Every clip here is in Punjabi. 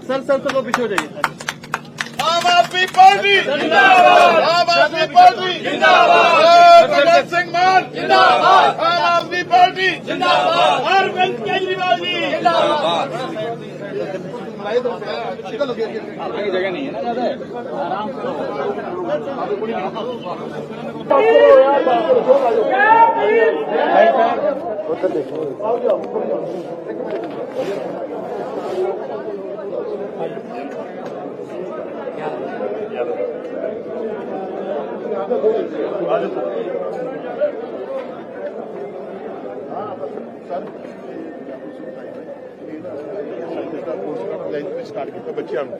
सर सर सर वो पीछे हो जाइए ਆਮ ਆਦਮੀ ਪਾਰਟੀ ਜਿੰਦਾਬਾਦ ਆਮ ਆਦਮੀ ਪਾਰਟੀ ਜਿੰਦਾਬਾਦ ਭਗਤ ਸਿੰਘ ਮਾਨ ਜਿੰਦਾਬਾਦ ਆਮ ਆਦਮੀ ਪਾਰਟੀ ਜਿੰਦਾਬਾਦ जगह नहीं है ना ज्यादा आराम से ਸਟਾਰਟ ਕੀਤਾ ਬੱਚਿਆਂ ਨੂੰ।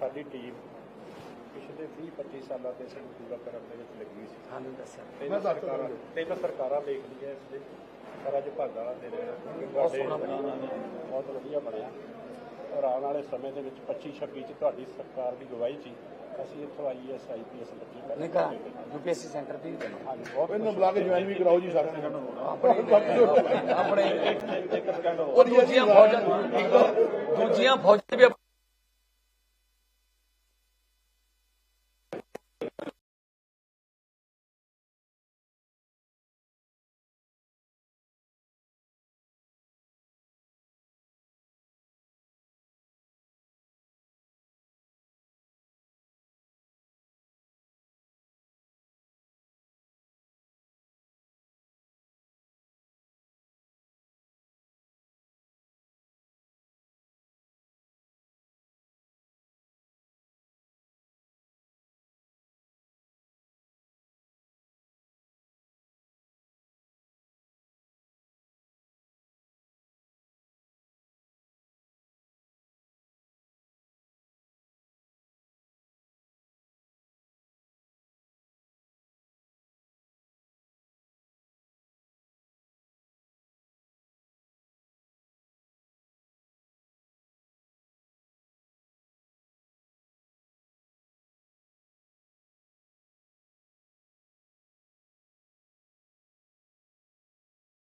ਸਾਡੀ ਟੀਮ ਪਿਛਲੇ 20 25 ਸਾਲਾਂ ਤੋਂ ਸਾਨੂੰ ਪੂਰਾ ਕਰਨ ਦੇ ਵਿੱਚ ਲੱਗੀ ਸੀ ਸਾਨੂੰ ਦੱਸਿਆ ਤਿੰਨ ਸਰਕਾਰਾਂ ਤਿੰਨ ਸਰਕਾਰਾਂ ਦੇਖ ਲਈਆਂ ਇਸ ਦੇ ਪਰ ਅੱਜ ਭਾਗਾਂ ਵਾਲਾ ਦਿਨ ਹੈ ਕਿਉਂਕਿ ਤੁਹਾਡੇ ਬਹੁਤ ਵਧੀਆ ਬਣਿਆ ਔਰ ਆਉਣ ਵਾਲੇ ਸਮੇਂ ਦੇ ਵਿੱਚ 25 26 ਚ ਤੁਹਾਡੀ ਸਰਕਾਰ ਦੀ ਗਵਾਹੀ 'ਚ ਹੀ ਅਸੀਂ ਇੱਥੋਂ ਆਈਐਸ ਆਈਪੀਐਸ ਲੱਗੀ ਕਰ ਨਹੀਂ ਕਹਾ ਯੂਪੀਐਸਸੀ ਸੈਂਟਰ ਵੀ ਹਾਂਜੀ ਬਹੁਤ ਇਹਨਾਂ ਬੁਲਾ ਕੇ ਜੁਆਇਨ ਵੀ ਕਰਾਓ ਜੀ ਸਾਰਿਆਂ ਨੂੰ ਆਪਣੇ ਦੂਜੀਆਂ ਫੌਜਾਂ ਦੂਜੀਆਂ ਫੌਜਾਂ ਵੀ